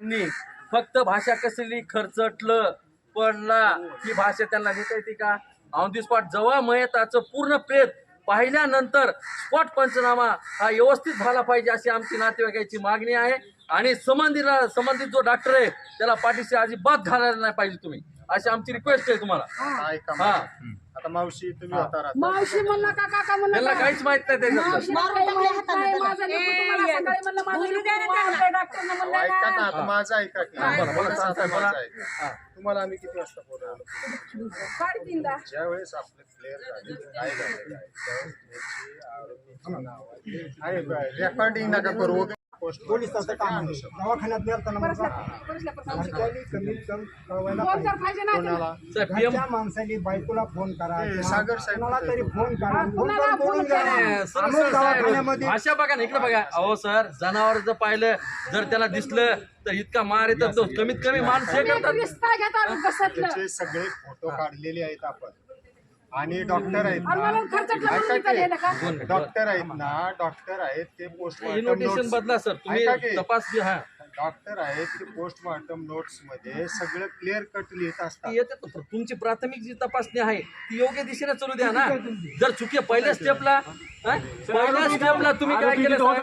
त्यांनी फक्त भाषा कसली खर्चटलं पडला. ही भाषा त्यांना नेता येते का? ऑन दी स्पॉट जेव्हा मयताचं पूर्ण प्रेत पाहिल्यानंतर स्पॉट पंचनामा हा व्यवस्थित झाला पाहिजे अशी आमची नातेवाईकाची मागणी आहे. आणि संबंधीला संबंधित जो डॉक्टर आहे त्याला पाठीशी अजिबात घालायला नाही पाहिजे तुम्ही. अशी आमची रिक्वेस्ट आहे तुम्हाला. हा. आता मावशी तुम्ही होता राहता. मावशी म्हणला का काका म्हणलं त्यांना का? काहीच माहीत नाही नाही, माझं तुम्हाला सकाळी म्हणलं डॉक्टरनं म्हणलं ऐका ना ना. आता माझं ऐका की हा, बोला, बोला, माझं साहेब, बोला. ऐका. हा. तुम्हाला आम्ही किती वाजता बोलवलं साडेतीनला. ज्या वेळेस आपलं क्लिअर झालं काय झालेलं आहे त्यावेळेस त्याची आरोपीची नाव आहे रेकॉर्डिंग नका करू पोलिसाचं काम आहे. दवाखान्यात कमीत कमी कळवायला घरच्या माणसाने बायकोला फोन करा सागर कोणाला तरी? फोन करा. बोलून दवाखान्यामध्ये भाषा बघा ना इकडे बघा. अहो सर जनावर जर पाहिलं जर त्याला दिसलं तर इतका मार येतात तो कमीत कमी माणूस सगळे फोटो काढलेले आहेत आपण. आणि डॉक्टर आहेत ना ऐका डॉक्टर आहेत ना डॉक्टर आहेत ते पोस्टमार्टम बदला सर तुम्ही की. तपास घ्या हा. डॉक्टर आहेत ते पोस्टमार्टम नोट्समध्ये सगळं क्लिअर कट लिहित असतात. ती येते तर तुमची प्राथमिक जी तपासणी आहे ती योग्य दिशेने चालू द्या ना. जर चुकी पहिल्या स्टेपला पहिल्या स्टेपला तुम्ही काय केलं